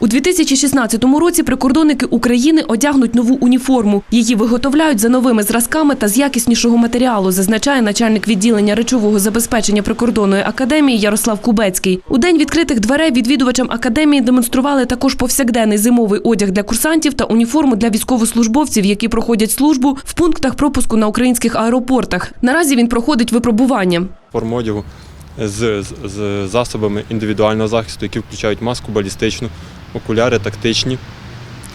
У 2016 році прикордонники України одягнуть нову уніформу. Її виготовляють за новими зразками та з якіснішого матеріалу, зазначає начальник відділення речового забезпечення прикордонної академії Ярослав Кубецький. У день відкритих дверей відвідувачам академії демонстрували також повсякденний зимовий одяг для курсантів та уніформу для військовослужбовців, які проходять службу в пунктах пропуску на українських аеропортах. Наразі він проходить випробування. форму одягу з, з, з засобами індивідуального захисту, які включають маску балістичну, окуляри тактичні,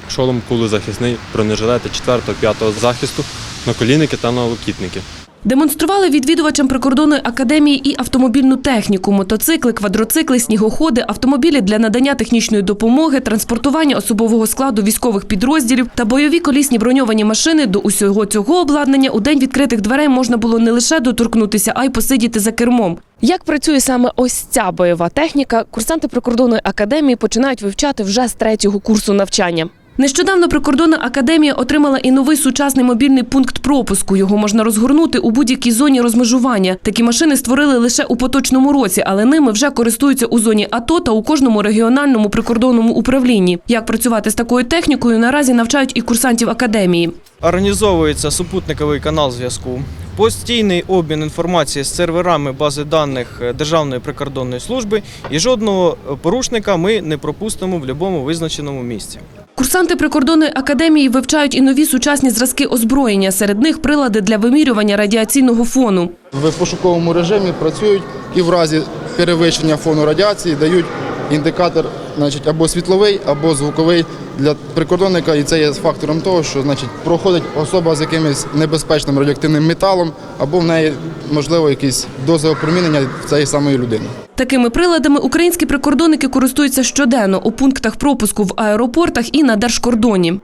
шолом кулезахисний, бронежилети 4-5 захисту, наколінники та налокітники. Демонстрували відвідувачам прикордонної академії і автомобільну техніку, мотоцикли, квадроцикли, снігоходи, автомобілі для надання технічної допомоги, транспортування особового складу військових підрозділів та бойові колісні броньовані машини. До усього цього обладнання у день відкритих дверей можна було не лише доторкнутися, а й посидіти за кермом. Як працює саме ось ця бойова техніка, курсанти прикордонної академії починають вивчати вже з третього курсу навчання. Нещодавно прикордонна академія отримала і новий сучасний мобільний пункт пропуску. Його можна розгорнути у будь-якій зоні розмежування. Такі машини створили лише у поточному році, але ними вже користуються у зоні АТО та у кожному регіональному прикордонному управлінні. Як працювати з такою технікою, наразі навчають і курсантів академії. Організовується супутниковий канал зв'язку, постійний обмін інформації з серверами бази даних е, Державної прикордонної служби і жодного е, порушника ми не пропустимо в будь-якому визначеному місці. Курсанти прикордонної академії вивчають і нові сучасні зразки озброєння. Серед них прилади для вимірювання радіаційного фону. в пошуковому режимі працюють і в разі перевищення фону радіації дають індикатор значить, або світловий, або звуковий для прикордонника. І це є фактором того, що значить, проходить особа з якимось небезпечним радіоактивним металом, або в неї можливо якісь дози опромінення цієї самої людини. Такими приладами українські прикордонники користуються щоденно у пунктах пропуску в аеропортах і на держкордоні.